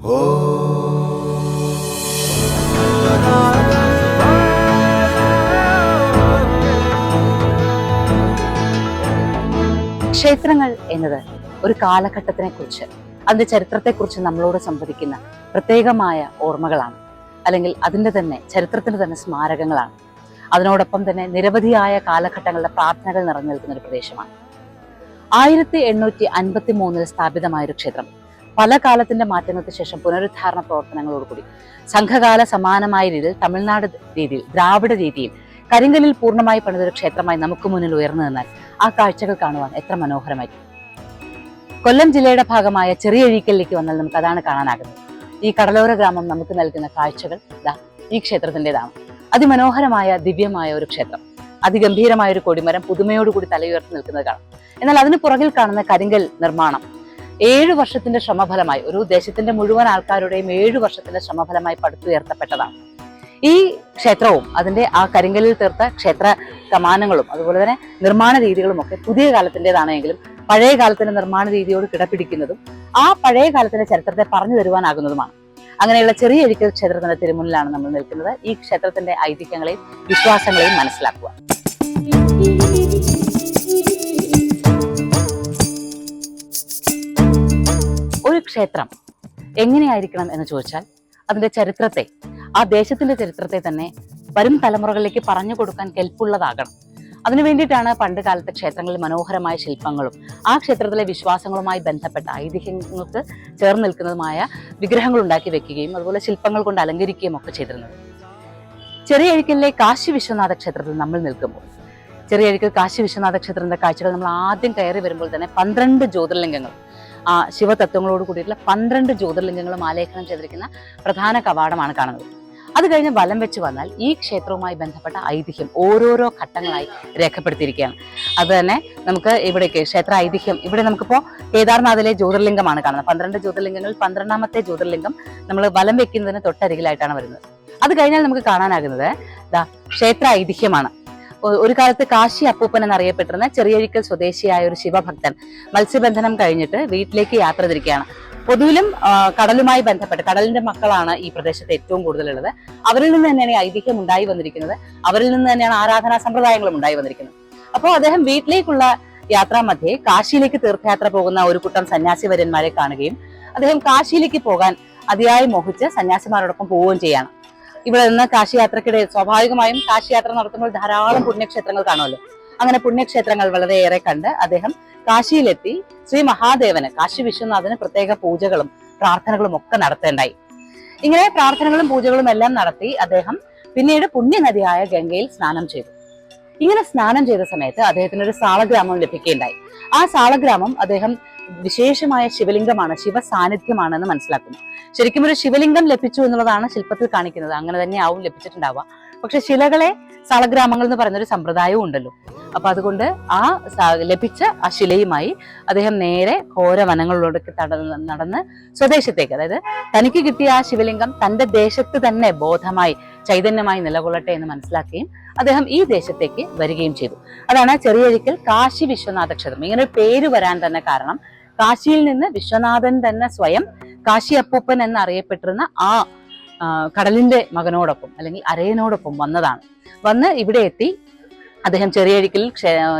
ക്ഷേത്രങ്ങൾ എന്നത് ഒരു കാലഘട്ടത്തിനെ കുറിച്ച് അതിന്റെ ചരിത്രത്തെക്കുറിച്ച് നമ്മളോട് സംവദിക്കുന്ന പ്രത്യേകമായ ഓർമ്മകളാണ്. അല്ലെങ്കിൽ അതിന്റെ തന്നെ ചരിത്രത്തിന്റെ തന്നെ സ്മാരകങ്ങളാണ്. അതിനോടൊപ്പം തന്നെ നിരവധിയായ കാലഘട്ടങ്ങളുടെ പ്രാർത്ഥനകൾ നിറഞ്ഞു നിൽക്കുന്ന ഒരു പ്രദേശമാണ്. ആയിരത്തി എണ്ണൂറ്റി അൻപത്തി മൂന്നിൽ സ്ഥാപിതമായ ഒരു ക്ഷേത്രം. പല കാലത്തിന്റെ മാറ്റങ്ങൾക്ക് ശേഷം പുനരുദ്ധാരണ പ്രവർത്തനങ്ങളോടുകൂടി സംഘകാല സമാനമായ രീതിയിൽ തമിഴ്നാട് രീതിയിൽ ദ്രാവിഡ രീതിയിൽ കരിങ്കലിൽ പൂർണമായി പണിതൊരു ക്ഷേത്രമായി നമുക്ക് മുന്നിൽ ഉയർന്നു നിന്നാൽ ആ കാഴ്ചകൾ കാണുവാൻ എത്ര മനോഹരമായിരിക്കും. കൊല്ലം ജില്ലയുടെ ഭാഗമായ ചെറിയ അഴീക്കലിലേക്ക് വന്നാൽ നമുക്ക് അതാണ് കാണാനാകുന്നത്. ഈ കടലോര ഗ്രാമം നമുക്ക് നൽകുന്ന കാഴ്ചകൾ ദാ ഈ ക്ഷേത്രത്തിന്റെതാണ് അതിമനോഹരമായ ദിവ്യമായ ഒരു ക്ഷേത്രം. അതിഗംഭീരമായ ഒരു കൊടിമരം പുതുമയോടുകൂടി തലയുയർത്തി നിൽക്കുന്നത് കാണാം. എന്നാൽ അതിന് പുറകിൽ കാണുന്ന കരിങ്കൽ നിർമ്മാണം ഏഴു വർഷത്തിന്റെ ശ്രമഫലമായി ഒരു ദേശത്തിന്റെ മുഴുവൻ ആൾക്കാരുടെയും ഏഴു വർഷത്തിന്റെ ശ്രമഫലമായി പടുത്തുയർത്തപ്പെട്ടതാണ്. ഈ ക്ഷേത്രവും അതിന്റെ ആ കരിങ്കലിൽ തീർത്ത ക്ഷേത്ര കമാനങ്ങളും അതുപോലെ തന്നെ നിർമ്മാണ രീതികളും ഒക്കെ പുതിയ കാലത്തിന്റെതാണെങ്കിലും പഴയ കാലത്തിന്റെ നിർമ്മാണ രീതിയോട് കിടപിടിക്കുന്നതും ആ പഴയ കാലത്തിന്റെ ചരിത്രത്തെ പറഞ്ഞു തരുവാനാകുന്നതുമാണ്. അങ്ങനെയുള്ള ചെറിയ ഒരിക്കൽ ക്ഷേത്രത്തിന്റെ തിരുമുന്നിലാണ് നമ്മൾ നിൽക്കുന്നത്. ഈ ക്ഷേത്രത്തിന്റെ ഐതിഹ്യങ്ങളെയും വിശ്വാസങ്ങളെയും മനസ്സിലാക്കുക. ക്ഷേത്രം എങ്ങനെയായിരിക്കണം എന്ന് ചോദിച്ചാൽ അതിന്റെ ചരിത്രത്തെ ആ ദേശത്തിന്റെ ചരിത്രത്തെ തന്നെ വരും തലമുറകളിലേക്ക് പറഞ്ഞു കൊടുക്കാൻ കെൽപ്പുള്ളതാകണം. അതിനു വേണ്ടിയിട്ടാണ് പണ്ട് കാലത്തെ ക്ഷേത്രങ്ങളിൽ മനോഹരമായ ശില്പങ്ങളും ആ ക്ഷേത്രത്തിലെ വിശ്വാസങ്ങളുമായി ബന്ധപ്പെട്ട ഐതിഹ്യങ്ങൾക്ക് ചേർന്ന് നിൽക്കുന്നതുമായ വിഗ്രഹങ്ങൾ ഉണ്ടാക്കി വെക്കുകയും അതുപോലെ ശില്പങ്ങൾ കൊണ്ട് അലങ്കരിക്കുകയും ഒക്കെ ചെയ്തിരുന്നത്. ചെറിയ അഴിക്കലിലെ കാശി വിശ്വനാഥ ക്ഷേത്രത്തിൽ നമ്മൾ നിൽക്കുമ്പോൾ ചെറിയ അഴിക്കൽ കാശി വിശ്വനാഥ ക്ഷേത്രത്തിന്റെ കാഴ്ചകൾ നമ്മൾ ആദ്യം കയറി വരുമ്പോൾ തന്നെ പന്ത്രണ്ട് ജ്യോതിർലിംഗങ്ങൾ ശിവതത്വങ്ങളോട് കൂടിയിട്ടുള്ള പന്ത്രണ്ട് ജ്യോതിർലിംഗങ്ങളും ആലേഖനം ചെയ്തിരിക്കുന്ന പ്രധാന കവാടമാണ് കാണുന്നത്. അത് കഴിഞ്ഞ് വലം വെച്ച് വന്നാൽ ഈ ക്ഷേത്രവുമായി ബന്ധപ്പെട്ട ഐതിഹ്യം ഓരോരോ ഘട്ടങ്ങളായി രേഖപ്പെടുത്തിയിരിക്കുകയാണ്. അത് തന്നെ നമുക്ക് ഇവിടേക്ക് ക്ഷേത്ര ഐതിഹ്യം. ഇവിടെ നമുക്കിപ്പോൾ കേദാർനാഥിലെ ജ്യോതിർലിംഗമാണ് കാണുന്നത്. പന്ത്രണ്ട് ജ്യോതിർലിംഗങ്ങളിൽ പന്ത്രണ്ടാമത്തെ ജ്യോതിർലിംഗം നമ്മൾ വലം വെക്കുന്നതിന് തൊട്ടരികിലായിട്ടാണ് വരുന്നത്. അത് കഴിഞ്ഞാൽ നമുക്ക് കാണാനാകുന്നത് ക്ഷേത്ര ഐതിഹ്യമാണ്. ഒരു കാലത്ത് കാശി അപ്പൂപ്പൻ എന്നറിയപ്പെട്ടിരുന്ന ചെറിയഴിക്കൽ സ്വദേശിയായ ഒരു ശിവഭക്തൻ മത്സ്യബന്ധനം കഴിഞ്ഞിട്ട് വീട്ടിലേക്ക് യാത്ര തിരിക്കുകയാണ്. പൊതുവിലും കടലുമായി ബന്ധപ്പെട്ട് കടലിന്റെ മക്കളാണ് ഈ പ്രദേശത്ത് ഏറ്റവും കൂടുതലുള്ളത്. അവരിൽ നിന്ന് തന്നെയാണ് ഐതിഹ്യം ഉണ്ടായി വന്നിരിക്കുന്നത്. അവരിൽ നിന്ന് തന്നെയാണ് ആരാധനാ സമ്പ്രദായങ്ങളും ഉണ്ടായി വന്നിരിക്കുന്നത്. അപ്പോൾ അദ്ദേഹം വീട്ടിലേക്കുള്ള യാത്രാമധ്യേ കാശിയിലേക്ക് തീർത്ഥയാത്ര പോകുന്ന ഒരു കൂട്ടം സന്യാസിവര്യന്മാരെ കാണുകയും അദ്ദേഹം കാശിയിലേക്ക് പോകാൻ അതിയായി മോഹിച്ച് സന്യാസിമാരോടൊപ്പം പോവുകയും ചെയ്യാണ്. ഇവിടെ നിന്ന് കാശി യാത്രക്കിടെ സ്വാഭാവികമായും കാശി യാത്ര നടത്തുമ്പോൾ ധാരാളം പുണ്യക്ഷേത്രങ്ങൾ കാണുമല്ലോ. അങ്ങനെ പുണ്യക്ഷേത്രങ്ങൾ വളരെയേറെ കണ്ട് അദ്ദേഹം കാശിയിലെത്തി ശ്രീ മഹാദേവന് കാശി വിശ്വനാഥന് പ്രത്യേക പൂജകളും പ്രാർത്ഥനകളും ഒക്കെ നടത്തേണ്ടായി. ഇങ്ങനെ പ്രാർത്ഥനകളും പൂജകളും എല്ലാം നടത്തി അദ്ദേഹം പിന്നീട് പുണ്യനദിയായ ഗംഗയിൽ സ്നാനം ചെയ്തു. ഇങ്ങനെ സ്നാനം ചെയ്ത സമയത്ത് അദ്ദേഹത്തിന് ഒരു സാളഗ്രാമം ലഭിക്കുകയുണ്ടായി. ആ സാളഗ്രാമം അദ്ദേഹം വിശേഷമായ ശിവലിംഗമാണ് ശിവ സാന്നിധ്യമാണെന്ന് മനസ്സിലാക്കുന്നു. ശരിക്കും ഒരു ശിവലിംഗം ലഭിച്ചു എന്നുള്ളതാണ് ശില്പത്തിൽ കാണിക്കുന്നത്. അങ്ങനെ തന്നെ ആവും ലഭിച്ചിട്ടുണ്ടാവുക. പക്ഷെ ശിലകളെ സാളഗ്രാമങ്ങൾ എന്ന് പറയുന്ന ഒരു സമ്പ്രദായവും ഉണ്ടല്ലോ. അപ്പൊ അതുകൊണ്ട് ആ ലഭിച്ച ആ ശിലയുമായി അദ്ദേഹം നേരെ ഘോര വനങ്ങളിലൂടെ നടന്ന് സ്വദേശത്തേക്ക് അതായത് തനിക്ക് കിട്ടിയ ആ ശിവലിംഗം തന്റെ ദേശത്ത് തന്നെ ബോധമായി ചൈതന്യമായി നിലകൊള്ളട്ടെ എന്ന് മനസ്സിലാക്കുകയും അദ്ദേഹം ഈ ദേശത്തേക്ക് വരികയും ചെയ്തു. അതാണ് ചെറിയൊരിക്കൽ കാശി വിശ്വനാഥ ക്ഷേത്രം. ഇങ്ങനെ പേര് വരാൻ തന്നെ കാരണം കാശിയിൽ നിന്ന് വിശ്വനാഥൻ തന്നെ സ്വയം കാശി അപ്പൂപ്പൻ എന്നറിയപ്പെട്ടിരുന്ന ആ, കടലിന്റെ മകനോടൊപ്പം അല്ലെങ്കിൽ അരയനോടൊപ്പം വന്നതാണ്. വന്ന് ഇവിടെ എത്തി അദ്ദേഹം ചെറിയഴിക്കൽ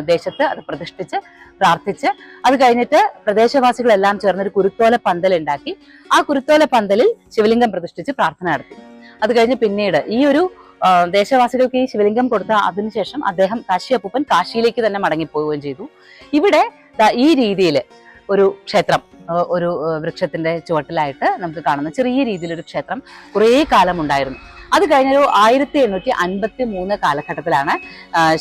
ദേശത്ത് അത് പ്രതിഷ്ഠിച്ച് പ്രാർത്ഥിച്ച് അത് കഴിഞ്ഞിട്ട് പ്രദേശവാസികളെല്ലാം ചേർന്ന് ഒരു കുരുത്തോല പന്തൽ ഉണ്ടാക്കി ആ കുരുത്തോല പന്തലിൽ ശിവലിംഗം പ്രതിഷ്ഠിച്ച് പ്രാർത്ഥന നടത്തി. അത് കഴിഞ്ഞ് പിന്നീട് ഈ ഒരു ദേശവാസികൾക്ക് ഈ ശിവലിംഗം കൊടുത്ത അതിനുശേഷം അദ്ദേഹം കാശിയപ്പൂപ്പൻ കാശിയിലേക്ക് തന്നെ മടങ്ങിപ്പോവുകയും ചെയ്തു. ഇവിടെ ഈ രീതിയിൽ ഒരു ക്ഷേത്രം ഒരു വൃക്ഷത്തിന്റെ ചുവട്ടിലായിട്ട് നമുക്ക് കാണുന്ന ചെറിയ രീതിയിലൊരു ക്ഷേത്രം കുറേ കാലം ഉണ്ടായിരുന്നു അത് കഴിഞ്ഞൊരു ആയിരത്തി എണ്ണൂറ്റി അൻപത്തി മൂന്ന് കാലഘട്ടത്തിലാണ്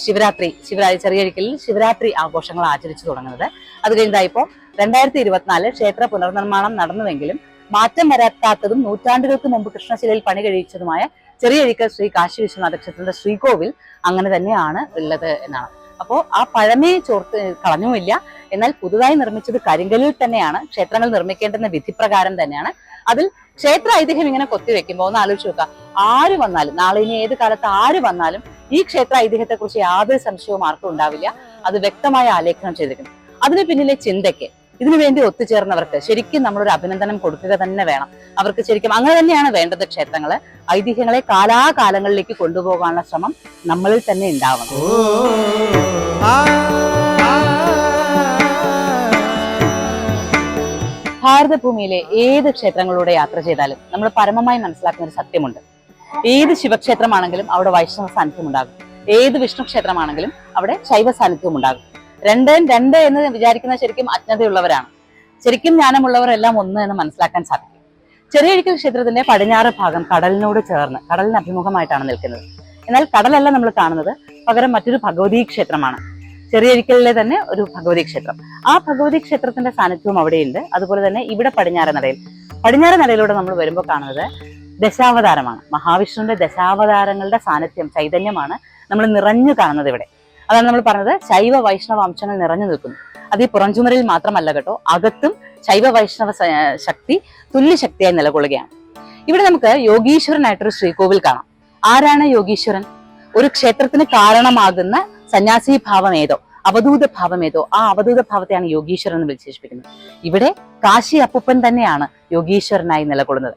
ശിവരാത്രി ശിവരാത്രി ചെറിയഴിക്കലിൽ ശിവരാത്രി ആഘോഷങ്ങൾ ആചരിച്ചു തുടങ്ങുന്നത്. അത് കഴിഞ്ഞതായിപ്പോൾ രണ്ടായിരത്തി ഇരുപത്തിനാല് ക്ഷേത്ര പുനർനിർമ്മാണം നടന്നുവെങ്കിലും മാറ്റം വരാത്താത്തതും നൂറ്റാണ്ടുകൾക്ക് മുമ്പ് കൃഷ്ണശിലയിൽ പണി കഴിച്ചതുമായ ചെറിയഴിക്കൽ ശ്രീ കാശി വിശ്വനാഥ ക്ഷേത്രത്തിന്റെ ശ്രീകോവിൽ അങ്ങനെ തന്നെയാണ് ഉള്ളത് എന്നാണ്. അപ്പോൾ ആ പഴമയെ ചോർത്ത് കളഞ്ഞുമില്ല. എന്നാൽ പുതുതായി നിർമ്മിച്ചത് കരിങ്കലിൽ തന്നെയാണ്. ക്ഷേത്രങ്ങൾ നിർമ്മിക്കേണ്ടെന്ന വിധിപ്രകാരം തന്നെയാണ്. അതിൽ ക്ഷേത്ര ഐതിഹ്യം ഇങ്ങനെ കൊത്തിവെക്കുമ്പോൾ ഒന്ന് ആലോചിച്ച് നോക്കുക. ആര് വന്നാലും നാളെ ഇനി ഏത് കാലത്ത് ആര് വന്നാലും ഈ ക്ഷേത്ര ഐതിഹ്യത്തെ കുറിച്ച് യാതൊരു സംശയവും ആർക്കും ഉണ്ടാവില്ല. അത് വ്യക്തമായ ആലേഖനം ചെയ്തിരിക്കുന്നു. അതിന് പിന്നിലെ ചിന്തയ്ക്ക് ഇതിനു വേണ്ടി ഒത്തുചേർന്നവർക്ക് ശരിക്കും നമ്മളൊരു അഭിനന്ദനം കൊടുക്കുക തന്നെ വേണം. അവർക്ക് ശരിക്കും അങ്ങനെ തന്നെയാണ് വേണ്ടത് ക്ഷേത്രങ്ങൾ. ഐതിഹ്യങ്ങളെ കാലാകാലങ്ങളിലേക്ക് കൊണ്ടുപോകാനുള്ള ശ്രമം നമ്മളിൽ തന്നെ ഉണ്ടാവണം. ഭാരതഭൂമിയിലെ ഏത് ക്ഷേത്രങ്ങളിലൂടെ യാത്ര ചെയ്താലും നമ്മൾ പരമമായി മനസ്സിലാക്കുന്ന ഒരു സത്യമുണ്ട്. ഏത് ശിവക്ഷേത്രമാണെങ്കിലും അവിടെ വൈഷ്ണവ സാന്നിധ്യം ഉണ്ടാകും. ഏത് വിഷ്ണു ക്ഷേത്രമാണെങ്കിലും അവിടെ ശൈവ സാന്നിധ്യം ഉണ്ടാകും. രണ്ട് രണ്ട് എന്ന് വിചാരിക്കുന്ന ശരിക്കും അജ്ഞതയുള്ളവരാണ്. ശരിക്കും ജ്ഞാനമുള്ളവരെല്ലാം ഒന്ന് എന്ന് മനസ്സിലാക്കാൻ സാധിക്കും. ചെറിയ ചെറിയഴിക്കൽ ക്ഷേത്രത്തിന്റെ പടിഞ്ഞാറ് ഭാഗം കടലിനോട് ചേർന്ന് കടലിന് അഭിമുഖമായിട്ടാണ് നിൽക്കുന്നത്. എന്നാൽ കടലല്ല നമ്മൾ കാണുന്നത് പകരം മറ്റൊരു ഭഗവതി ക്ഷേത്രമാണ്. ചെറിയഴിക്കലിലെ തന്നെ ഒരു ഭഗവതി ക്ഷേത്രം. ആ ഭഗവതി ക്ഷേത്രത്തിന്റെ സാന്നിധ്യവും അവിടെയുണ്ട്. അതുപോലെ തന്നെ ഇവിടെ പടിഞ്ഞാറ് നടയിൽ. പടിഞ്ഞാറ് നടയിലൂടെ നമ്മൾ വരുമ്പോൾ കാണുന്നത് ദശാവതാരമാണ്. മഹാവിഷ്ണുവിന്റെ ദശാവതാരങ്ങളുടെ സാന്നിധ്യം ചൈതന്യമാണ് നമ്മൾ നിറഞ്ഞു കാണുന്നത് ഇവിടെ. അതാണ് നമ്മൾ പറഞ്ഞത് ശൈവ വൈഷ്ണവ അംശങ്ങൾ നിറഞ്ഞു നിൽക്കുന്നു. അത് ഈ പുറംചുമരിൽ മാത്രമല്ല കേട്ടോ. അകത്തും ശൈവ വൈഷ്ണവ ശക്തി തുല്യ ശക്തിയായി നിലകൊള്ളുകയാണ്. ഇവിടെ നമുക്ക് യോഗീശ്വരനായിട്ടൊരു ശ്രീകോവിൽ കാണാം. ആരാണ് യോഗീശ്വരൻ? ഒരു ക്ഷേത്രത്തിന് കാരണമാകുന്ന സന്യാസി ഭാവം ഏതോ അവധൂത ഭാവം ഏതോ ആ അവധൂത ഭാവത്തെയാണ് യോഗീശ്വരൻ എന്ന് വിശേഷിപ്പിക്കുന്നത്. ഇവിടെ കാശി അപ്പൂപ്പൻ തന്നെയാണ് യോഗീശ്വരനായി നിലകൊള്ളുന്നത്.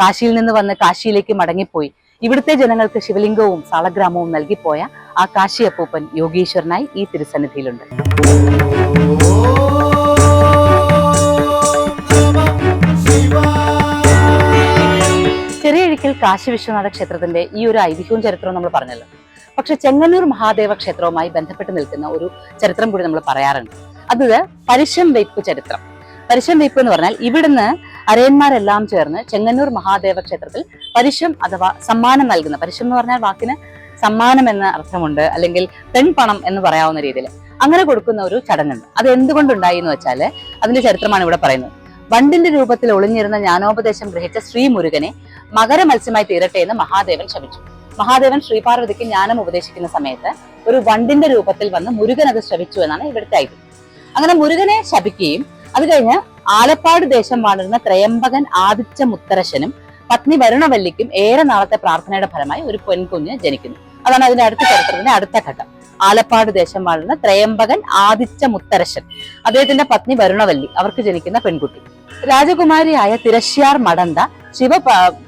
കാശിയിൽ നിന്ന് വന്ന് കാശിയിലേക്ക് മടങ്ങിപ്പോയി. ഇവിടുത്തെ ജനങ്ങൾക്ക് ശിവലിംഗവും സാളഗ്രാമവും നൽകിപ്പോയ ആ കാശിയപ്പൂപ്പൻ യോഗീശ്വരനായി ഈ തിരുസന്നിധിയിലുണ്ട്. ചെറിയഴിക്കൽ കാശി വിശ്വനാഥ ക്ഷേത്രത്തിന്റെ ഈ ഒരു ഐതിഹ്യവും ചരിത്രവും നമ്മൾ പറഞ്ഞല്ലോ. പക്ഷെ ചെങ്ങന്നൂർ മഹാദേവ ക്ഷേത്രവുമായി ബന്ധപ്പെട്ട് നിൽക്കുന്ന ഒരു ചരിത്രം കൂടി നമ്മൾ പറയാറുണ്ട്. അത് പരിശം വെയ്പ്പ് ചരിത്രം. പരിശം വെയ്പ്പ് എന്ന് പറഞ്ഞാൽ ഇവിടുന്ന് അരയന്മാരെല്ലാം ചേർന്ന് ചെങ്ങന്നൂർ മഹാദേവ ക്ഷേത്രത്തിൽ പരിശം അഥവാ സമ്മാനം നൽകുന്ന പരിശം എന്ന് പറഞ്ഞാൽ വാക്കിന് സമ്മാനം എന്ന അർത്ഥമുണ്ട് അല്ലെങ്കിൽ പെൺപണം എന്ന് പറയാവുന്ന രീതിയിൽ അങ്ങനെ കൊടുക്കുന്ന ഒരു ചടങ്ങുണ്ട്. അത് എന്തുകൊണ്ടുണ്ടായി എന്ന് വെച്ചാൽ അതിന്റെ ചരിത്രമാണ് ഇവിടെ പറയുന്നത്. വണ്ടിന്റെ രൂപത്തിൽ ഒളിഞ്ഞിരുന്ന ജ്ഞാനോപദേശം ഗ്രഹിച്ച ശ്രീ മുരുകനെ മകര മത്സ്യമായി തീരട്ടെ എന്ന് മഹാദേവൻ ശപിച്ചു. മഹാദേവൻ ശ്രീപാർവതിക്ക് ജ്ഞാനം ഉപദേശിക്കുന്ന സമയത്ത് ഒരു വണ്ടിന്റെ രൂപത്തിൽ വന്ന് മുരുകൻ അത് ശ്രവിച്ചു എന്നാണ് ഇവിടുത്തെ ഐതിഹ്യം. അങ്ങനെ മുരുകനെ ശപിക്കുകയും അത് കഴിഞ്ഞ് ആലപ്പാട് ദേശം വാണിരുന്ന ത്രയംബകൻ ആദിത്യ മുത്തരശനും പത്നി വരുണവല്ലിക്കും ഏറെ നാളത്തെ പ്രാർത്ഥനയുടെ ഫലമായി ഒരു പെൺകുഞ്ഞ് ജനിക്കുന്നു. അതാണ് അതിന്റെ അടുത്ത ചരിത്രത്തിന്റെ അടുത്ത ഘട്ടം. ആലപ്പാട് ദേശം വാഴുന്ന ത്രയംബകൻ ആദിത്യ മുത്തരശൻ അദ്ദേഹത്തിന്റെ പത്നി വരുണവല്ലി അവർക്ക് ജനിക്കുന്ന പെൺകുട്ടി. രാജകുമാരിയായ തിരശ്യാർ മടന്ത ശിവ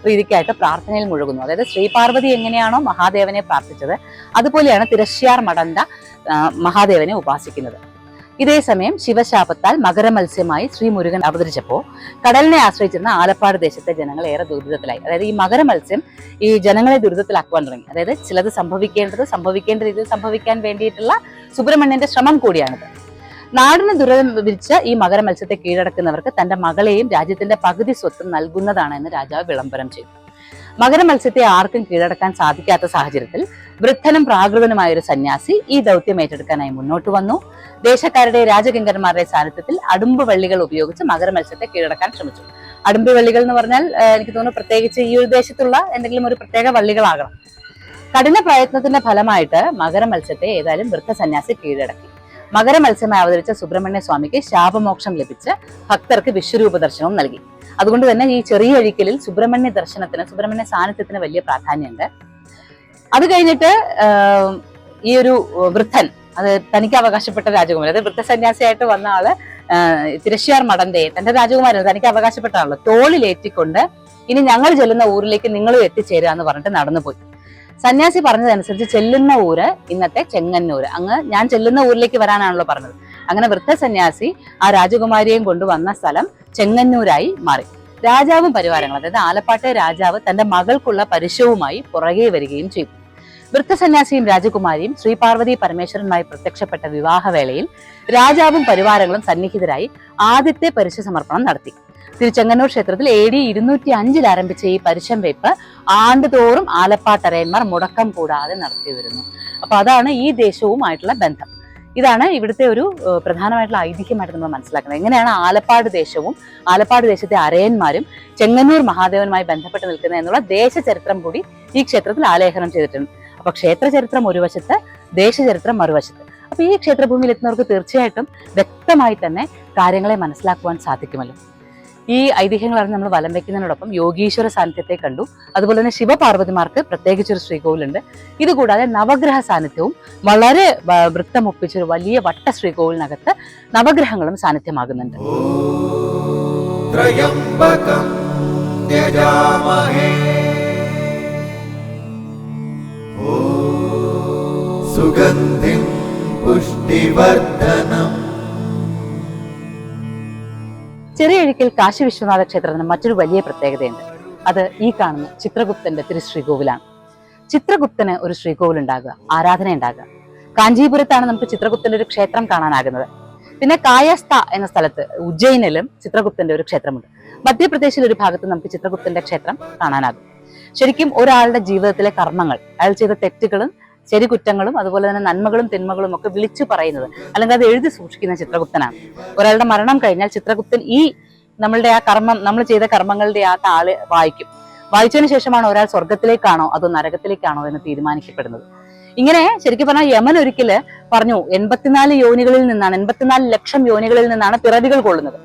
പ്രീതിക്കായിട്ട് പ്രാർത്ഥനയിൽ മുഴുകുന്നു. അതായത് ശ്രീപാർവതി എങ്ങനെയാണോ മഹാദേവനെ പ്രാർത്ഥിച്ചത് അതുപോലെയാണ് തിരശ്യാർ മടന്ത മഹാദേവനെ ഉപാസിക്കുന്നത്. ഇതേ സമയം ശിവശാപത്താൽ മകരമത്സ്യമായി ശ്രീ മുരുകൻ അവതരിച്ചപ്പോൾ കടലിനെ ആശ്രയിച്ചിരുന്ന ആലപ്പാട് ദേശത്തെ ജനങ്ങൾ ഏറെ ദുരിതത്തിലായി. അതായത് ഈ മകരമത്സ്യം ഈ ജനങ്ങളെ ദുരിതത്തിലാക്കുവാൻ തുടങ്ങി. അതായത് ചിലത് സംഭവിക്കേണ്ടത് സംഭവിക്കേണ്ട രീതിയിൽ സംഭവിക്കാൻ വേണ്ടിയിട്ടുള്ള സുബ്രഹ്മണ്യന്റെ ശ്രമം കൂടിയാണിത്. നാടിന് ദുരിതം വിരിച്ച ഈ മകരമത്സ്യത്തെ കീഴടക്കുന്നവർക്ക് തന്റെ മകളെയും രാജ്യത്തിന്റെ പകുതി സ്വത്തും നൽകുന്നതാണ് എന്ന് രാജാവ് വിളംബരം ചെയ്തു. മകരമത്സ്യത്തെ ആർക്കും കീഴടക്കാൻ സാധിക്കാത്ത സാഹചര്യത്തിൽ വൃദ്ധനും പ്രാകൃതനുമായ ഒരു സന്യാസി ഈ ദൗത്യം ഏറ്റെടുക്കാനായി മുന്നോട്ട് വന്നു. ദേശക്കാരുടെ രാജകിങ്കന്മാരുടെ സാന്നിധ്യത്തിൽ അടുമ്പ് വള്ളികൾ ഉപയോഗിച്ച് മകരമത്സ്യത്തെ കീഴടക്കാൻ ശ്രമിച്ചു. അടുമ്പ് വള്ളികൾ എന്ന് പറഞ്ഞാൽ എനിക്ക് തോന്നുന്നു പ്രത്യേകിച്ച് ഈ ഒരു ദേശത്തുള്ള എന്തെങ്കിലും ഒരു പ്രത്യേക വള്ളികളാകണം കഠിന പ്രയത്നത്തിന്റെ ഫലമായിട്ട് മകരമത്സ്യത്തെ ഏതായാലും വൃദ്ധ സന്യാസി കീഴടക്കി. മകരമത്സ്യമായി അവതരിച്ച സുബ്രഹ്മണ്യ സ്വാമിക്ക് ശാപമോക്ഷം ലഭിച്ച് ഭക്തർക്ക് വിശ്വരൂപ ദർശനവും നൽകി. അതുകൊണ്ട് തന്നെ ഈ ചെറിയ അഴിക്കലിൽ സുബ്രഹ്മണ്യ ദർശനത്തിന് സുബ്രഹ്മണ്യ സാന്നിധ്യത്തിന് വലിയ പ്രാധാന്യമുണ്ട്. അത് കഴിഞ്ഞിട്ട് ഈ ഒരു വൃദ്ധൻ അത് തനിക്ക് അവകാശപ്പെട്ട രാജകുമാരൻ അതായത് വൃദ്ധസന്യാസിയായിട്ട് വന്ന ആൾ തിരശ്ശിയാർ മടന്തയെ തന്റെ രാജകുമാരൻ തനിക്ക് അവകാശപ്പെട്ട ആൾ. തോളിലേറ്റിക്കൊണ്ട് ഇനി ഞങ്ങൾ ചെല്ലുന്ന ഊരിലേക്ക് നിങ്ങളും എത്തിച്ചേരുക എന്ന് പറഞ്ഞിട്ട് നടന്നുപോയി. സന്യാസി പറഞ്ഞതനുസരിച്ച് ചെല്ലുന്ന ഊര് ഇന്നത്തെ ചെങ്ങന്നൂര്. അങ്ങ് ഞാൻ ചെല്ലുന്ന ഊരിലേക്ക് വരാനാണല്ലോ പറഞ്ഞത്. അങ്ങനെ വൃദ്ധസന്യാസി ആ രാജകുമാരിയെയും കൊണ്ടുവന്ന സ്ഥലം ചെങ്ങന്നൂരായി മാറി. രാജാവും പരിവാരങ്ങൾ അതായത് ആലപ്പാട്ടെ രാജാവ് തന്റെ മകൾക്കുള്ള പരിശവുമായി പുറകെ വരികയും ചെയ്തു. വൃദ്ധസന്യാസിയും രാജകുമാരിയും ശ്രീ പാർവതി പരമേശ്വരനുമായി പ്രത്യക്ഷപ്പെട്ട വിവാഹവേളയിൽ രാജാവും പരിവാരങ്ങളും സന്നിഹിതരായി ആദ്യത്തെ പരിശ സമർപ്പണം നടത്തി. തിരുച്ചെങ്ങന്നൂർ ക്ഷേത്രത്തിൽ എ ഡി ഇരുന്നൂറ്റി അഞ്ചിൽ ആരംഭിച്ച ഈ പരിശം വെയ്പ്പ് ആണ്ടുതോറും ആലപ്പാട്ടരയന്മാർ മുടക്കം കൂടാതെ നടത്തി വരുന്നു അപ്പൊ അതാണ് ഈ ദേശവുമായിട്ടുള്ള ബന്ധം. ഇതാണ് ഇവിടുത്തെ ഒരു പ്രധാനമായിട്ടുള്ള ഐതിഹ്യമായിട്ട് നമ്മൾ മനസ്സിലാക്കുന്നത്. എങ്ങനെയാണ് ആലപ്പാട് ദേശവും ആലപ്പാട് ദേശത്തെ അരയന്മാരും ചെങ്ങന്നൂർ മഹാദേവനുമായി ബന്ധപ്പെട്ട് നിൽക്കുന്നത് എന്നുള്ള ദേശചരിത്രം കൂടി ഈ ക്ഷേത്രത്തിൽ ആലേഖനം ചെയ്തിട്ടുണ്ട്. അപ്പൊ ക്ഷേത്രചരിത്രം ഒരു വശത്ത് ദേശചരിത്രം മറുവശത്ത്. അപ്പൊ ഈ ക്ഷേത്രഭൂമിയിൽ എത്തുന്നവർക്ക് തീർച്ചയായിട്ടും വ്യക്തമായി തന്നെ കാര്യങ്ങളെ മനസ്സിലാക്കുവാൻ സാധിക്കുമല്ലോ. ഈ ഐതിഹ്യങ്ങൾ അറിഞ്ഞ് നമ്മൾ വലം വയ്ക്കുന്നതിനോടൊപ്പം യോഗീശ്വര സാന്നിധ്യത്തെ കണ്ടു അതുപോലെ തന്നെ ശിവപാർവതിമാർക്ക് പ്രത്യേകിച്ചൊരു ശ്രീകോവിലുണ്ട് ഇതുകൂടാതെ നവഗ്രഹ സാന്നിധ്യവും വളരെ വ- വൃത്തമൊപ്പിച്ചൊരു വലിയ വട്ട ശ്രീകോവിലിനകത്ത് നവഗ്രഹങ്ങളും സാന്നിധ്യമാകുന്നുണ്ട് त्र्यम्बकं त्यजामहे ॐ सुगन्धिं पुष्टिवर्धनम् ചെറിയഴിക്കൽ കാശി വിശ്വനാഥ ക്ഷേത്രത്തിന് മറ്റൊരു വലിയ പ്രത്യേകതയുണ്ട്. അത് ഈ കാണുന്ന ചിത്രഗുപ്തന്റെ തിരു ശ്രീകോവിലാണ് ചിത്രഗുപ്തന് ഒരു ശ്രീകോവിൽ ഉണ്ടാകുക ആരാധന ഉണ്ടാകുക കാഞ്ചീപുരത്താണ് നമുക്ക് ചിത്രഗുപ്തന്റെ ഒരു ക്ഷേത്രം കാണാനാകുന്നത്. പിന്നെ കായസ്ഥ എന്ന സ്ഥലത്ത് ഉജ്ജയിനിലും ചിത്രഗുപ്തന്റെ ഒരു ക്ഷേത്രമുണ്ട്. മധ്യപ്രദേശിലെ ഒരു ഭാഗത്ത് നമുക്ക് ചിത്രഗുപ്തന്റെ ക്ഷേത്രം കാണാനാകും. ശരിക്കും ഒരാളുടെ ജീവിതത്തിലെ കർമ്മങ്ങൾ അയാൾ ചെയ്ത തെറ്റുകളും ശരി കുറ്റങ്ങളും അതുപോലെ തന്നെ നന്മകളും തിന്മകളും ഒക്കെ വിളിച്ചു പറയുന്നത്. അല്ലെങ്കിൽ അത് എഴുതി സൂക്ഷിക്കുന്ന ചിത്രഗുപ്തനാണ്. ഒരാളുടെ മരണം കഴിഞ്ഞാൽ ചിത്രഗുപ്തൻ ഈ നമ്മളുടെ ആ കർമ്മം നമ്മൾ ചെയ്ത കർമ്മങ്ങളുടെ ആ താൾ വായിക്കും. വായിച്ചതിന് ശേഷമാണ് ഒരാൾ സ്വർഗത്തിലേക്കാണോ അതോ നരകത്തിലേക്കാണോ എന്ന് തീരുമാനിക്കപ്പെടുന്നത്. ഇങ്ങനെ ശരിക്കും പറഞ്ഞാൽ യമൻ ഒരിക്കൽ പറഞ്ഞു എൺപത്തിനാല് യോനികളിൽ നിന്നാണ് എൺപത്തിനാല് ലക്ഷം യോനികളിൽ നിന്നാണ് പിറവികൾ കൊള്ളുന്നത്.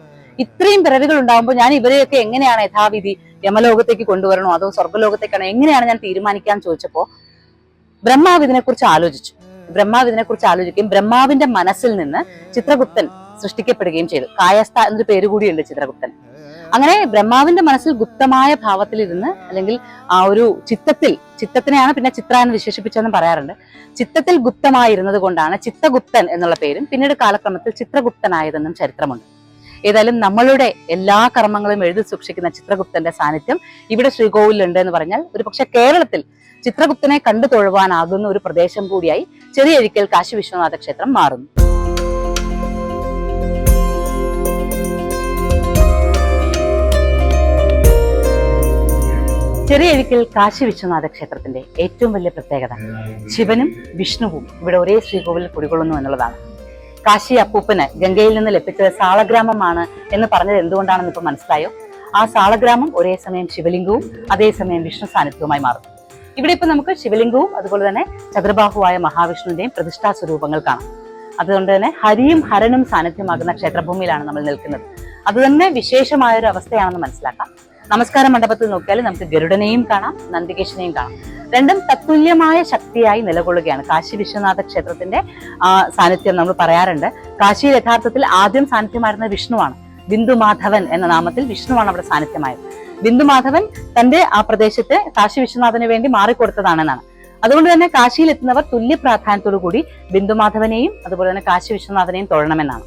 ഇത്രയും പിറവികൾ ഉണ്ടാകുമ്പോൾ ഞാൻ ഇവരെയൊക്കെ എങ്ങനെയാണ് യഥാവിധി യമലോകത്തേക്ക് കൊണ്ടുവരണോ അതോ സ്വർഗലോകത്തേക്കാണോ എങ്ങനെയാണ് ഞാൻ തീരുമാനിക്കാൻ ചോദിച്ചപ്പോ ബ്രഹ്മാവ് ഇതിനെക്കുറിച്ച് ആലോചിച്ചു. ബ്രഹ്മാവ് ഇതിനെക്കുറിച്ച് ആലോചിക്കുകയും ബ്രഹ്മാവിന്റെ മനസ്സിൽ നിന്ന് ചിത്രഗുപ്തൻ സൃഷ്ടിക്കപ്പെടുകയും ചെയ്തു. കായസ്ഥ എന്നൊരു പേര് കൂടിയുണ്ട് ചിത്രഗുപ്തൻ. അങ്ങനെ ബ്രഹ്മാവിന്റെ മനസ്സിൽ ഗുപ്തമായ ഭാവത്തിലിരുന്ന് അല്ലെങ്കിൽ ആ ഒരു ചിത്തത്തിൽ ചിത്തത്തിനെയാണ് പിന്നെ ചിത്ര എന്ന് വിശേഷിപ്പിച്ചതെന്ന് പറയാറുണ്ട്. ചിത്തത്തിൽ ഗുപ്തമായിരുന്നത് കൊണ്ടാണ് ചിത്തഗുപ്തൻ എന്നുള്ള പേരും പിന്നീട് കാലക്രമത്തിൽ ചിത്രഗുപ്തനായതെന്നും ചരിത്രമുണ്ട്. ഏതായാലും നമ്മളുടെ എല്ലാ കർമ്മങ്ങളും എഴുതി സൂക്ഷിക്കുന്ന ചിത്രഗുപ്തന്റെ സാന്നിധ്യം ഇവിടെ ശ്രീകോവിലുണ്ട് എന്ന് പറഞ്ഞാൽ ഒരു പക്ഷെ കേരളത്തിൽ ചിത്രഗുപ്തനെ കണ്ടു തൊഴുവാനാകുന്ന ഒരു പ്രദേശം കൂടിയായി ചെറിയഴിക്കൽ കാശി വിശ്വനാഥ ക്ഷേത്രം മാറുന്നു. ചെറിയഴിക്കൽ കാശി വിശ്വനാഥ ക്ഷേത്രത്തിന്റെ ഏറ്റവും വലിയ പ്രത്യേകത ശിവനും വിഷ്ണുവും ഇവിടെ ഒരേ ശ്രീകോവിലിൽ കുടികൊള്ളുന്നു എന്നുള്ളതാണ്. കാശി അപ്പൂപ്പന് ഗംഗയിൽ നിന്ന് ലഭിച്ചത് സാളഗ്രാമമാണ് എന്ന് പറഞ്ഞത് എന്തുകൊണ്ടാണെന്ന് ഇപ്പൊ മനസ്സിലായോ? ആ സാളഗ്രാമം ഒരേ സമയം ശിവലിംഗവും അതേസമയം വിഷ്ണു സാന്നിധ്യവുമായി മാറും ഇവിടെ ഇപ്പൊ നമുക്ക് ശിവലിംഗവും അതുപോലെ തന്നെ ചതുർബാഹുവായ മഹാവിഷ്ണുവിന്റെയും പ്രതിഷ്ഠാ സ്വരൂപങ്ങൾ കാണാം. അതുകൊണ്ട് തന്നെ ഹരിയും ഹരനും സാന്നിധ്യമാകുന്ന ക്ഷേത്രഭൂമിയിലാണ് നമ്മൾ നിൽക്കുന്നത്. അത് തന്നെ വിശേഷമായ ഒരു അവസ്ഥയാണെന്ന് മനസ്സിലാക്കാം. നമസ്കാര മണ്ഡപത്തിൽ നോക്കിയാൽ നമുക്ക് ഗരുഡനെയും കാണാം നന്ദികേശനെയും കാണാം. രണ്ടും തത്തുല്യമായ ശക്തിയായി നിലകൊള്ളുകയാണ്. കാശി വിശ്വനാഥ ക്ഷേത്രത്തിന്റെ സാന്നിധ്യം നമ്മൾ പറയാറുണ്ട്. കാശി യഥാർത്ഥത്തിൽ ആദ്യം സാന്നിധ്യമായിരുന്ന വിഷ്ണുവാണ്. ബിന്ദു മാധവൻ എന്ന നാമത്തിൽ വിഷ്ണുവാണ് അവിടെ സാന്നിധ്യമായത്. ബിന്ദുമാധവൻ തന്റെ ആ പ്രദേശത്തെ കാശി വിശ്വനാഥന് വേണ്ടി മാറിക്കൊടുത്തതാണെന്നാണ്. അതുകൊണ്ട് തന്നെ കാശിയിൽ എത്തുന്നവർ തുല്യ പ്രാധാന്യത്തോടു കൂടി ബിന്ദുമാധവനെയും അതുപോലെ തന്നെ കാശി വിശ്വനാഥനെയും തൊഴണമെന്നാണ്.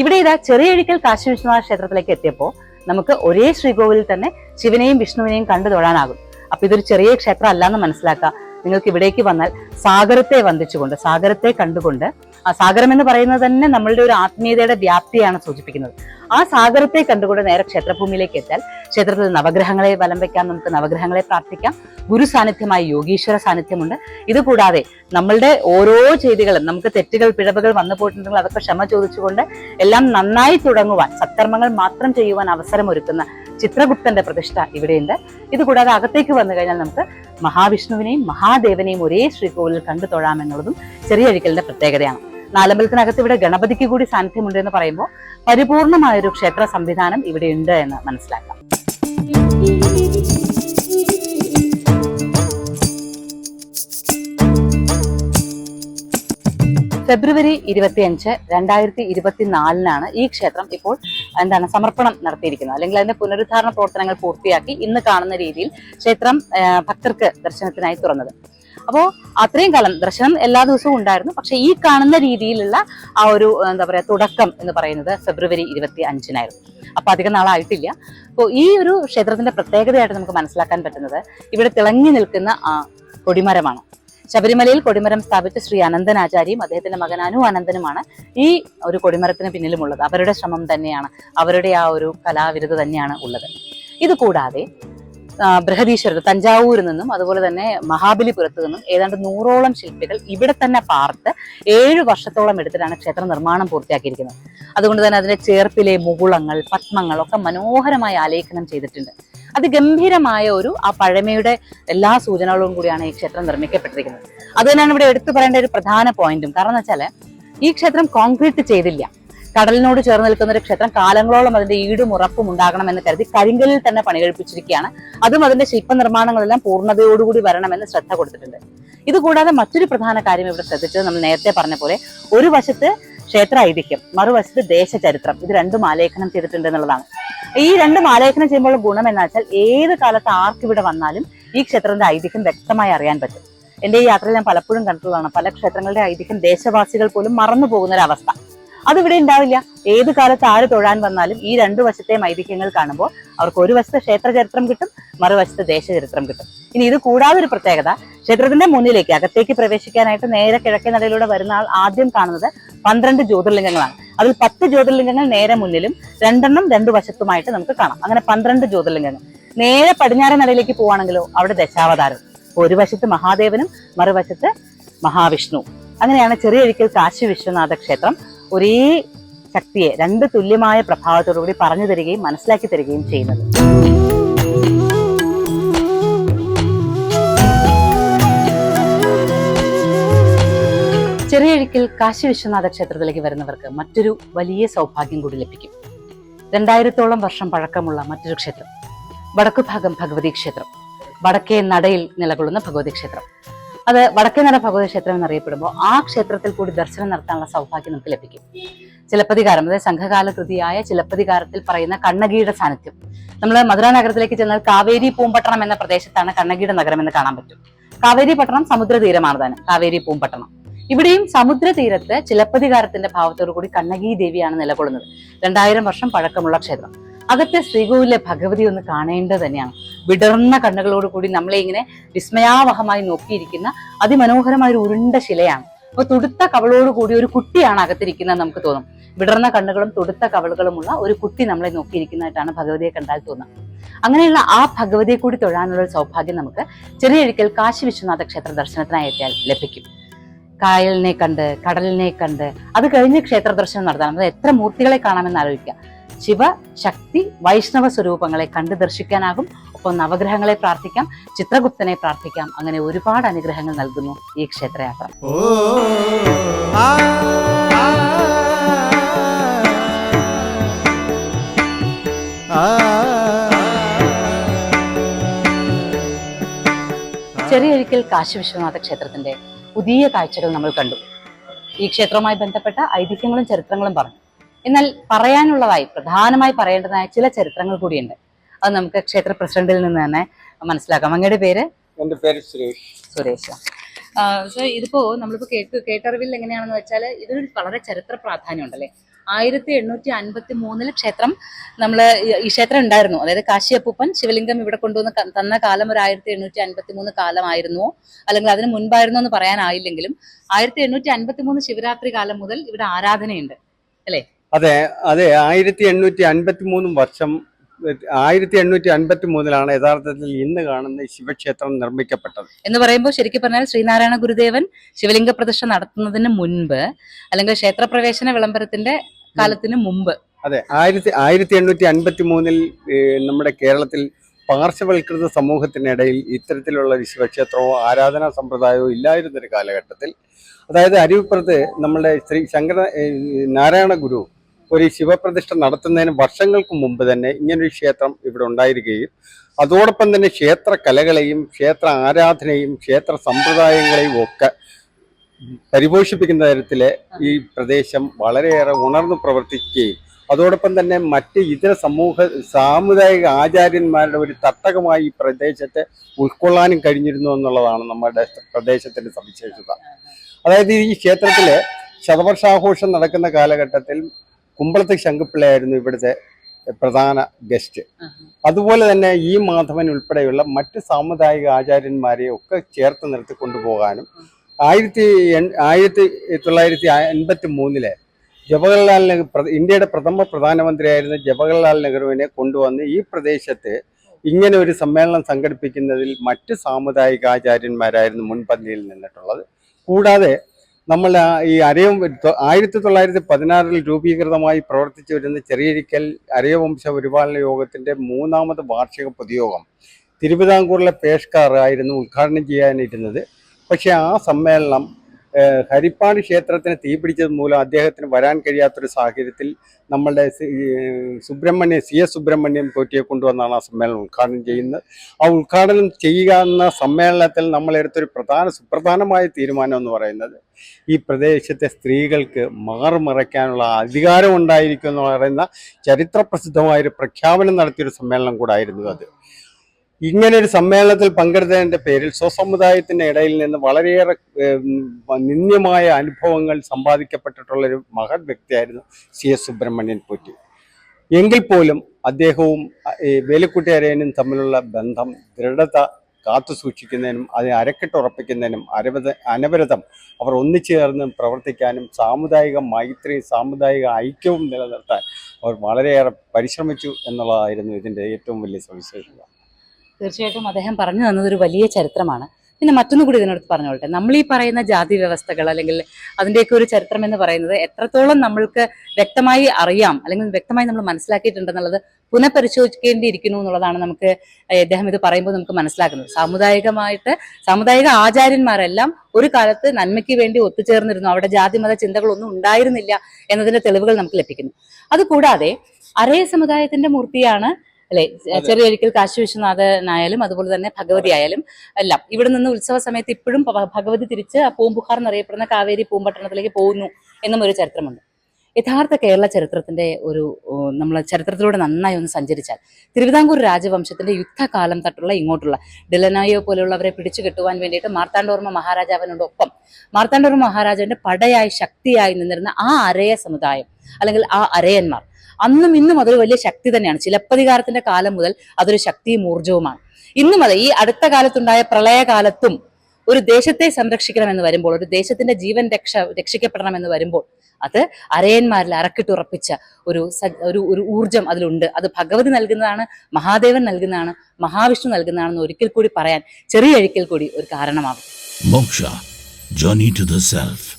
ഇവിടെ ഇതാ ചെറിയ അഴിക്കൽ കാശി വിശ്വനാഥ ക്ഷേത്രത്തിലേക്ക് എത്തിയപ്പോൾ നമുക്ക് ഒരേ ശ്രീകോവിലിൽ തന്നെ ശിവനെയും വിഷ്ണുവിനെയും കണ്ടു തൊഴാനാകും. അപ്പൊ ഇതൊരു ചെറിയ ക്ഷേത്രം അല്ലാന്ന് മനസ്സിലാക്കുക നിങ്ങൾക്ക് ഇവിടേക്ക് വന്നാൽ സാഗരത്തെ വന്ദിച്ചുകൊണ്ട് സാഗരത്തെ കണ്ടുകൊണ്ട് സാഗരം എന്ന് പറയുന്നത് തന്നെ നമ്മളുടെ ഒരു ആത്മീയതയുടെ വ്യാപ്തിയാണ് സൂചിപ്പിക്കുന്നത്. ആ സാഗരത്തെ കണ്ടുകൊണ്ട് നേരെ ക്ഷേത്രഭൂമിയിലേക്ക് എത്താൻ ക്ഷേത്രത്തിൽ നവഗ്രഹങ്ങളെ വലം വെക്കാം നമുക്ക് നവഗ്രഹങ്ങളെ പ്രാർത്ഥിക്കാം. ഗുരു സാന്നിധ്യമായി യോഗീശ്വര സാന്നിധ്യമുണ്ട്. ഇതുകൂടാതെ നമ്മളുടെ ഓരോ ചെയ്തികളും നമുക്ക് തെറ്റുകൾ പിഴവുകൾ വന്നു പോയിട്ടുണ്ടെങ്കിൽ അതൊക്കെ ക്ഷമ ചോദിച്ചുകൊണ്ട് എല്ലാം നന്നായി തുടങ്ങുവാൻ സത്കർമ്മങ്ങൾ മാത്രം ചെയ്യുവാൻ അവസരമൊരുക്കുന്ന ചിത്രഗുപ്തന്റെ പ്രതിഷ്ഠ ഇവിടെയുണ്ട്. ഇതുകൂടാതെ അകത്തേക്ക് വന്നു കഴിഞ്ഞാൽ നമുക്ക് മഹാവിഷ്ണുവിനെയും മഹാദേവനെയും ഒരേ ശ്രീകോവിലിൽ കണ്ടു തൊഴാമെന്നുള്ളതും ചെറിയ അഴിക്കലിന്റെ പ്രത്യേകതയാണ്. നാലമ്പലത്തിനകത്ത് ഇവിടെ ഗണപതിക്ക് കൂടി സാന്നിധ്യമുണ്ട് എന്ന് പറയുമ്പോൾ പരിപൂർണമായൊരു ക്ഷേത്ര സംവിധാനം ഇവിടെ ഉണ്ട് എന്ന് മനസ്സിലാക്കാം. ഫെബ്രുവരി ഇരുപത്തിയഞ്ച് രണ്ടായിരത്തി ഇരുപത്തിനാലിനാണ് ഈ ക്ഷേത്രം ഇപ്പോൾ എന്താണ് സമർപ്പണം നടത്തിയിരിക്കുന്നത്. അല്ലെങ്കിൽ അതിന്റെ പുനരുദ്ധാരണ പ്രവർത്തനങ്ങൾ പൂർത്തിയാക്കി ഇന്ന് കാണുന്ന രീതിയിൽ ക്ഷേത്രം ഭക്തർക്ക് ദർശനത്തിനായി തുറന്നത്. അപ്പോൾ അത്രയും കാലം ദർശനം എല്ലാ ദിവസവും ഉണ്ടായിരുന്നു. പക്ഷെ ഈ കാണുന്ന രീതിയിലുള്ള ആ ഒരു എന്താ പറയാ തുടക്കം എന്ന് പറയുന്നത് ഫെബ്രുവരി ഇരുപത്തി അഞ്ചിനായിരുന്നു അപ്പൊ അധികം നാളായിട്ടില്ല. അപ്പോൾ ഈ ഒരു ക്ഷേത്രത്തിന്റെ പ്രത്യേകതയായിട്ട് നമുക്ക് മനസ്സിലാക്കാൻ പറ്റുന്നത് ഇവിടെ തിളങ്ങി നിൽക്കുന്ന ആ കൊടിമരമാണ്. ശബരിമലയിൽ കൊടിമരം സ്ഥാപിച്ച ശ്രീ അനന്തനാചാരിയും അദ്ദേഹത്തിന്റെ മകൻ അനു അനന്തനുമാണ് ഈ ഒരു കൊടിമരത്തിന് പിന്നിലുമുള്ളത്. അവരുടെ ശ്രമം തന്നെയാണ്. അവരുടെ ആ ഒരു കലാവിരുത് തന്നെയാണ് ഉള്ളത്. ഇത് കൂടാതെ ആ, തഞ്ചാവൂരിൽ നിന്നും അതുപോലെ തന്നെ മഹാബലിപുരത്ത് നിന്നും ഏതാണ്ട് നൂറോളം ശില്പികൾ ഇവിടെ തന്നെ പാർത്ത് ഏഴ് വർഷത്തോളം എടുത്തിട്ടാണ് ക്ഷേത്ര നിർമ്മാണം പൂർത്തിയാക്കിയിരിക്കുന്നത്. അതുകൊണ്ട് തന്നെ അതിന്റെ ചേർപ്പിലെ മുകുളങ്ങൾ പത്മങ്ങൾ ഒക്കെ മനോഹരമായി ആലേഖനം ചെയ്തിട്ടുണ്ട്. അത് ഗംഭീരമായ ഒരു ആ പഴമയുടെ എല്ലാ സൂചനകളും കൂടിയാണ് ഈ ക്ഷേത്രം നിർമ്മിക്കപ്പെട്ടിരിക്കുന്നത്. അത് തന്നെയാണ് ഇവിടെ എടുത്തു പറയേണ്ട ഒരു പ്രധാന പോയിന്റും. കാരണം എന്ന് വെച്ചാൽ ഈ ക്ഷേത്രം കോൺക്രീറ്റ് ചെയ്തില്ല. കടലിനോട് ചേർന്ന് നിൽക്കുന്ന ഒരു ക്ഷേത്രം കാലങ്ങളോളം അതിന്റെ ഈടും ഉറപ്പും ഉണ്ടാകണം എന്ന് കരുതി കരിങ്കലിൽ തന്നെ പണി കഴിപ്പിച്ചിരിക്കുകയാണ് അതും അതിന്റെ ശില്പനിർമ്മാണങ്ങളെല്ലാം പൂർണതയോടുകൂടി വരണമെന്ന് ശ്രദ്ധ കൊടുത്തിട്ടുണ്ട്. ഇതുകൂടാതെ മറ്റൊരു പ്രധാന കാര്യം ഇവിടെ ശ്രദ്ധിച്ചത് നമ്മൾ നേരത്തെ പറഞ്ഞ പോലെ ഒരു വശത്ത് ക്ഷേത്ര ഐതിഹ്യം മറുവശത്ത് ദേശചരിത്രം. ഇത് രണ്ടും ആലേഖനം ചെയ്തിട്ടുണ്ട് എന്നുള്ളതാണ്. ഈ രണ്ടും ആലേഖനം ചെയ്യുമ്പോൾ ഗുണം എന്ന് വെച്ചാൽ ഏത് കാലത്ത് ആർക്ക് ഇവിടെ വന്നാലും ഈ ക്ഷേത്രത്തിന്റെ ഐതിഹ്യം വ്യക്തമായി അറിയാൻ പറ്റും. എന്റെ ഈ യാത്രയിൽ ഞാൻ പലപ്പോഴും കണ്ടിട്ടുള്ളതാണ് പല ക്ഷേത്രങ്ങളുടെ ഐതിഹ്യം ദേശവാസികൾ പോലും മറന്നു പോകുന്ന അവസ്ഥ അതിവിടെ ഉണ്ടാവില്ല. ഏത് കാലത്ത് ആര് തൊഴാൻ വന്നാലും ഈ രണ്ടു വശത്തെ ഐതിഹ്യങ്ങൾ കാണുമ്പോൾ അവർക്ക് ഒരു വശത്തെ ക്ഷേത്ര ചരിത്രം കിട്ടും മറുവശത്ത് ദേശചരിത്രം കിട്ടും. ഇനി ഇത് കൂടാതെ ഒരു പ്രത്യേകത ക്ഷേത്രത്തിന്റെ മുന്നിലേക്ക് അകത്തേക്ക് പ്രവേശിക്കാനായിട്ട് നേരെ കിഴക്കേ നടയിലൂടെ വരുന്ന ആൾ ആദ്യം കാണുന്നത് പന്ത്രണ്ട് ജ്യോതിർലിംഗങ്ങളാണ്. അതിൽ പത്ത് ജ്യോതിർലിംഗങ്ങൾ നേരെ മുന്നിലും രണ്ടെണ്ണം രണ്ടു വശത്തുമായിട്ട് നമുക്ക് കാണാം. അങ്ങനെ പന്ത്രണ്ട് ജ്യോതിർലിംഗങ്ങൾ. നേരെ പടിഞ്ഞാറേ നടയിലേക്ക് പോവാണെങ്കിലോ അവിടെ ദശാവതാരം. ഒരു വശത്ത് മഹാദേവനും മറുവശത്ത് മഹാവിഷ്ണു. അങ്ങനെയാണ് ചെറിയ ഒരിക്കൽ കാശി വിശ്വനാഥ ക്ഷേത്രം ഒരേ ശക്തിയെ രണ്ട് തുല്യമായ പ്രഭാവത്തോടുകൂടി പറഞ്ഞു തരികയും മനസ്സിലാക്കി തരികയും ചെയ്യുന്നത്. ചെറിയഴിക്കൽ കാശി വിശ്വനാഥ ക്ഷേത്രത്തിലേക്ക് വരുന്നവർക്ക് മറ്റൊരു വലിയ സൗഭാഗ്യം കൂടി ലഭിക്കും. രണ്ടായിരത്തോളം വർഷം പഴക്കമുള്ള മറ്റൊരു ക്ഷേത്രം വടക്കുഭാഗം ഭഗവതി ക്ഷേത്രം വടക്കേ നടയിൽ നിലകൊള്ളുന്ന ഭഗവതി ക്ഷേത്രം. അത് വടക്കേ നട ഭഗവതി ക്ഷേത്രം എന്നറിയപ്പെടുമ്പോൾ ആ ക്ഷേത്രത്തിൽ കൂടി ദർശനം നടത്താനുള്ള സൗഭാഗ്യം നമുക്ക് ലഭിക്കും. ചിലപ്പതികാരം അതായത് സംഘകാല കൃതിയായ ചിലപ്പതികാരത്തിൽ പറയുന്ന കണ്ണകിയുടെ സാന്നിധ്യം. നമ്മൾ മധുര നഗരത്തിലേക്ക് ചെന്നാൽ കാവേരി പൂമ്പട്ടണം എന്ന പ്രദേശത്താണ് കണ്ണകിയുടെ നഗരം എന്ന് കാണാൻ പറ്റും. കാവേരി പട്ടണം സമുദ്രതീരമാണ് താനും കാവേരി പൂമ്പട്ടണം. ഇവിടെയും സമുദ്രതീരത്ത് ചിലപ്പതികാരത്തിന്റെ ഭാവത്തോടു കൂടി കണ്ണകി ദേവിയാണ് നിലകൊള്ളുന്നത്. രണ്ടായിരം വർഷം പഴക്കമുള്ള ക്ഷേത്രം. അകത്തെ ശ്രീകോവിലെ ഭഗവതി ഒന്ന് കാണേണ്ടത് തന്നെയാണ്. വിടർന്ന കണ്ണുകളോട് കൂടി നമ്മളെ ഇങ്ങനെ വിസ്മയാവഹമായി നോക്കിയിരിക്കുന്ന അതിമനോഹരമായ ഒരു ഉരുണ്ട ശിലയാണ്. അപ്പൊ തുടുത്ത കവളോട് കൂടി ഒരു കുട്ടിയാണ് അകത്തിരിക്കുന്നത് നമുക്ക് തോന്നും. വിടർന്ന കണ്ണുകളും തുടുത്ത കവളുകളുമുള്ള ഒരു കുട്ടി നമ്മളെ നോക്കിയിരിക്കുന്നതായിട്ടാണ് ഭഗവതിയെ കണ്ടാൽ തോന്നുന്നത്. അങ്ങനെയുള്ള ആ ഭഗവതിയെ കൂടി തൊഴാനുള്ള സൗഭാഗ്യം നമുക്ക് ചെറിയൊരിക്കൽ കാശി വിശ്വനാഥ ക്ഷേത്ര ദർശനത്തിനായി എത്തിയാൽ ലഭിക്കും. കായലിനെ കണ്ട് കടലിനെ കണ്ട് അത് കഴിഞ്ഞ് ക്ഷേത്ര ദർശനം നടത്താം അത് എത്ര മൂർത്തികളെ കാണാമെന്ന് ആലോചിക്കുക. ശിവ ശക്തി വൈഷ്ണവ സ്വരൂപങ്ങളെ കണ്ട് ദർശിക്കാനാകും. ഒപ്പം നവഗ്രഹങ്ങളെ പ്രാർത്ഥിക്കാം ചിത്രഗുപ്തനെ പ്രാർത്ഥിക്കാം. അങ്ങനെ ഒരുപാട് അനുഗ്രഹങ്ങൾ നൽകുന്നു ഈ ക്ഷേത്രയാത്ര. ചെറിയൊരിക്കൽ കാശി വിശ്വനാഥ ക്ഷേത്രത്തിന്റെ പുതിയ കാഴ്ചകൾ നമ്മൾ കണ്ടു. ഈ ക്ഷേത്രവുമായി ബന്ധപ്പെട്ട ഐതിഹ്യങ്ങളും ചരിത്രങ്ങളും പറഞ്ഞു. എന്നാൽ പറയാനുള്ളതായി പ്രധാനമായി പറയേണ്ടതായ ചില ചരിത്രങ്ങൾ കൂടിയുണ്ട്. അത് നമുക്ക് ക്ഷേത്ര പ്രസിഡന്റിൽ നിന്ന് തന്നെ മനസ്സിലാക്കാം. അങ്ങയുടെ പേര്? എന്റെ പേര് സുരേഷ്. സുരേഷ്. സോ ഇതിപ്പോ നമ്മളിപ്പോ കേട്ട് കേട്ടറിവിൽ എങ്ങനെയാണെന്ന് വെച്ചാൽ ഇതൊരു വളരെ ചരിത്ര പ്രാധാന്യം ഉണ്ടല്ലേ ആയിരത്തി എണ്ണൂറ്റി അൻപത്തി മൂന്നിൽ ക്ഷേത്രം നമ്മൾ ഈ ക്ഷേത്രം ഉണ്ടായിരുന്നു. അതായത് കാശിയപ്പൂപ്പൻ ശിവലിംഗം ഇവിടെ കൊണ്ടുവന്ന് തന്ന കാലം ഒരു ആയിരത്തി എണ്ണൂറ്റി അൻപത്തി മൂന്ന് കാലമായിരുന്നുവോ അല്ലെങ്കിൽ അതിന് മുൻപായിരുന്നു എന്ന് പറയാനായില്ലെങ്കിലും ആയിരത്തി എണ്ണൂറ്റി അൻപത്തി മൂന്ന് ശിവരാത്രി കാലം മുതൽ ഇവിടെ ആരാധനയുണ്ട്. അല്ലേ? അതെ അതെ. ആയിരത്തി എണ്ണൂറ്റി അൻപത്തി മൂന്ന് വർഷം ആയിരത്തി എണ്ണൂറ്റി അൻപത്തി മൂന്നിലാണ് യഥാർത്ഥത്തിൽ ഇന്ന് കാണുന്ന ശിവക്ഷേത്രം നിർമ്മിക്കപ്പെട്ടത്. എന്ന് പറയുമ്പോൾ ശരിക്കും പറഞ്ഞാൽ ശ്രീനാരായണ ഗുരുദേവൻ ശിവലിംഗ പ്രതിഷ്ഠ നടത്തുന്നതിന് മുൻപ് അല്ലെങ്കിൽ ക്ഷേത്രപ്രവേശന വിളംബരത്തിന്റെ കാലത്തിന് മുമ്പ്. അതെ ആയിരത്തി ആയിരത്തി എണ്ണൂറ്റി അൻപത്തി മൂന്നിൽ നമ്മുടെ കേരളത്തിൽ പാർശ്വവൽകൃത സമൂഹത്തിനിടയിൽ ഇത്തരത്തിലുള്ള ഒരു ശിവക്ഷേത്രമോ ആരാധനാ സമ്പ്രദായമോ ഇല്ലായിരുന്നൊരു കാലഘട്ടത്തിൽ. അതായത് അരുവിപ്പുറത്ത് നമ്മുടെ ശ്രീ ശങ്കര നാരായണ ഗുരു ഒരു ശിവപ്രതിഷ്ഠ നടത്തുന്നതിന് വർഷങ്ങൾക്ക് മുമ്പ് തന്നെ ഇങ്ങനൊരു ക്ഷേത്രം ഇവിടെ ഉണ്ടായിരിക്കുകയും അതോടൊപ്പം തന്നെ ക്ഷേത്ര കലകളെയും ക്ഷേത്ര ആരാധനയും ക്ഷേത്ര സമ്പ്രദായങ്ങളെയും ഒക്കെ പരിപോഷിപ്പിക്കുന്ന തരത്തിൽ ഈ പ്രദേശം വളരെയേറെ ഉണർന്നു പ്രവർത്തിക്കുകയും അതോടൊപ്പം തന്നെ മറ്റ് ഇതര സമൂഹ സാമുദായിക ആചാര്യന്മാരുടെ ഒരു തട്ടകമായി ഈ പ്രദേശത്തെ ഉൾക്കൊള്ളാനും കഴിഞ്ഞിരുന്നു എന്നുള്ളതാണ് നമ്മുടെ പ്രദേശത്തിന്റെ സവിശേഷത. അതായത് ഈ ക്ഷേത്രത്തിൽ ശതവർഷാഘോഷം നടക്കുന്ന കാലഘട്ടത്തിൽ കുമ്പളത്ത് ശങ്കുപിള്ളയായിരുന്നു ഇവിടുത്തെ പ്രധാന ഗസ്റ്റ്. അതുപോലെ തന്നെ ഈ മാധവൻ ഉൾപ്പെടെയുള്ള മറ്റ് സാമുദായിക ആചാര്യന്മാരെ ഒക്കെ ചേർത്ത് നിർത്തി കൊണ്ടുപോകാനും ആയിരത്തി ആയിരത്തി തൊള്ളായിരത്തി എൺപത്തി മൂന്നിലെ ജവഹർലാൽ നെഹ്റു ഇന്ത്യയുടെ പ്രഥമ പ്രധാനമന്ത്രിയായിരുന്ന ജവഹർലാൽ നെഹ്റുവിനെ കൊണ്ടുവന്ന് ഈ പ്രദേശത്ത് ഇങ്ങനെ ഒരു സമ്മേളനം സംഘടിപ്പിക്കുന്നതിൽ മറ്റ് സാമുദായിക ആചാര്യന്മാരായിരുന്നു മുൻപന്തിയിൽ നിന്നിട്ടുള്ളത്. കൂടാതെ നമ്മൾ ഈ അരയം ആയിരത്തി തൊള്ളായിരത്തി പതിനാറിൽ രൂപീകൃതമായി പ്രവർത്തിച്ചു വരുന്ന ചെറിയരിക്കൽ അരയവംശ പരിപാലന യോഗത്തിന്റെ മൂന്നാമത് വാർഷിക പൊതുയോഗം തിരുവിതാംകൂറിലെ പേഷ്കാർ ആയിരുന്നു ഉദ്ഘാടനം ചെയ്യാനിരുന്നത് പക്ഷേ ആ സമ്മേളനം ഹരിപ്പാട് ക്ഷേത്രത്തിന് തീപിടിച്ചത് മൂലം അദ്ദേഹത്തിന് വരാൻ കഴിയാത്തൊരു സാഹചര്യത്തിൽ നമ്മളുടെ സുബ്രഹ്മണ്യം സി എസ് സുബ്രഹ്മണ്യം പോറ്റിയെ കൊണ്ടുവന്നാണ് ആ സമ്മേളനം ഉദ്ഘാടനം ചെയ്യുന്നത്. ആ ഉദ്ഘാടനം ചെയ്യുക എന്ന സമ്മേളനത്തിൽ നമ്മളെടുത്തൊരു പ്രധാന സുപ്രധാനമായ തീരുമാനം എന്ന് പറയുന്നത് ഈ പ്രദേശത്തെ സ്ത്രീകൾക്ക് മാറുമറയ്ക്കാനുള്ള അധികാരം ഉണ്ടായിരിക്കും എന്ന് പറയുന്ന ചരിത്രപ്രസിദ്ധമായൊരു പ്രഖ്യാപനം നടത്തിയൊരു സമ്മേളനം കൂടായിരുന്നു അത്. ഇങ്ങനെ ഒരു സമ്മേളനത്തിൽ പങ്കെടുത്തതിന്റെ പേരിൽ സ്വസമുദായത്തിന്റെ ഇടയിൽ നിന്ന് വളരെയേറെ നിന്ദ്യമായ അനുഭവങ്ങൾ സമ്പാദിക്കപ്പെട്ടിട്ടുള്ള ഒരു മഹത് വ്യക്തിയായിരുന്നു സി എസ് സുബ്രഹ്മണ്യൻ പോറ്റി. എങ്കിൽ പോലും അദ്ദേഹവും വേലുക്കുട്ടി അരയനും തമ്മിലുള്ള ബന്ധം ദൃഢത കാത്തു സൂക്ഷിക്കുന്നതിനും അതിനെ അരക്കെട്ടുറപ്പിക്കുന്നതിനും അരവത അനവരതം അവർ ഒന്നിച്ചു ചേർന്ന് പ്രവർത്തിക്കാനും സാമുദായിക മൈത്രി സാമുദായിക ഐക്യവും നിലനിർത്താൻ അവർ വളരെയേറെ പരിശ്രമിച്ചു എന്നുള്ളതായിരുന്നു ഇതിന്റെ ഏറ്റവും വലിയ സവിശേഷത. തീർച്ചയായിട്ടും അദ്ദേഹം പറഞ്ഞു തന്നത് ഒരു വലിയ ചരിത്രമാണ്. പിന്നെ മറ്റൊന്നു കൂടി ഇതിനടുത്ത് പറഞ്ഞോളട്ടെ നമ്മൾ ഈ പറയുന്ന ജാതി വ്യവസ്ഥകൾ അല്ലെങ്കിൽ അതിന്റെയൊക്കെ ഒരു ചരിത്രം എന്ന് പറയുന്നത് എത്രത്തോളം നമ്മൾക്ക് വ്യക്തമായി അറിയാം അല്ലെങ്കിൽ വ്യക്തമായി നമ്മൾ മനസ്സിലാക്കിയിട്ടുണ്ടെന്നുള്ളത് പുനഃപരിശോധിക്കേണ്ടിയിരിക്കുന്നു എന്നുള്ളതാണ് നമുക്ക് ഇദ്ദേഹം ഇത് പറയുമ്പോൾ നമുക്ക് മനസ്സിലാക്കുന്നത്. സാമുദായികമായിട്ട് സാമുദായിക ആചാര്യന്മാരെല്ലാം ഒരു കാലത്ത് നന്മയ്ക്ക് വേണ്ടി ഒത്തുചേർന്നിരുന്നു. അവിടെ ജാതി മത ചിന്തകളൊന്നും ഉണ്ടായിരുന്നില്ല എന്നതിന്റെ തെളിവുകൾ നമുക്ക് ലഭിക്കുന്നു. അതുകൂടാതെ അരേ സമുദായത്തിന്റെ മൂർത്തിയാണ് അല്ലെ ചെറിയൊരിക്കൽ കാശി വിശ്വനാഥനായാലും അതുപോലെ തന്നെ ഭഗവതി ആയാലും എല്ലാം. ഇവിടെ നിന്ന് ഉത്സവ സമയത്ത് ഇപ്പോഴും ഭഗവതി തിരിച്ച് ആ പൂമ്പുഹാർ എന്നറിയപ്പെടുന്ന കാവേരി പൂമ്പട്ടണത്തിലേക്ക് പോകുന്നു എന്നും ഒരു ചരിത്രമുണ്ട്. യഥാർത്ഥ കേരള ചരിത്രത്തിന്റെ ഒരു നമ്മൾ ചരിത്രത്തിലൂടെ നന്നായി ഒന്ന് സഞ്ചരിച്ചാൽ തിരുവിതാംകൂർ രാജവംശത്തിന്റെ യുദ്ധകാലം തട്ടുള്ള ഇങ്ങോട്ടുള്ള ഡെലനായോ പോലെയുള്ളവരെ പിടിച്ചു കെട്ടുവാൻ വേണ്ടിയിട്ട് മാർത്താണ്ഡവർമ്മ മഹാരാജാവിനോടൊപ്പം മാർത്താണ്ഡവർമ്മ മഹാരാജാവിന്റെ പടയായി ശക്തിയായി നിന്നിരുന്ന ആ അരയ സമുദായം അല്ലെങ്കിൽ ആ അരയന്മാർ അന്നും ഇന്നും അതൊരു വലിയ ശക്തി തന്നെയാണ്. ചിലപ്പതികാരത്തിന്റെ കാലം മുതൽ അതൊരു ശക്തിയും ഊർജവുമാണ്. ഇന്നും അതെ ഈ അടുത്ത കാലത്തുണ്ടായ പ്രളയകാലത്തും ഒരു ദേശത്തെ സംരക്ഷിക്കണം എന്ന് വരുമ്പോൾ ഒരു ദേശത്തിന്റെ ജീവൻ രക്ഷ രക്ഷിക്കപ്പെടണം എന്ന് വരുമ്പോൾ അത് അരയന്മാരിൽ അറക്കിട്ടുറപ്പിച്ച ഒരു ഒരു ഒരു ഊർജം അതിലുണ്ട്. അത് ഭഗവതി നൽകുന്നതാണ് മഹാദേവൻ നൽകുന്നതാണ് മഹാവിഷ്ണു നൽകുന്നതാണെന്ന് ഒരിക്കൽ കൂടി പറയാൻ ചെറിയ ഒരിക്കൽ കൂടി ഒരു കാരണമാകും. Moksha journey to the Self.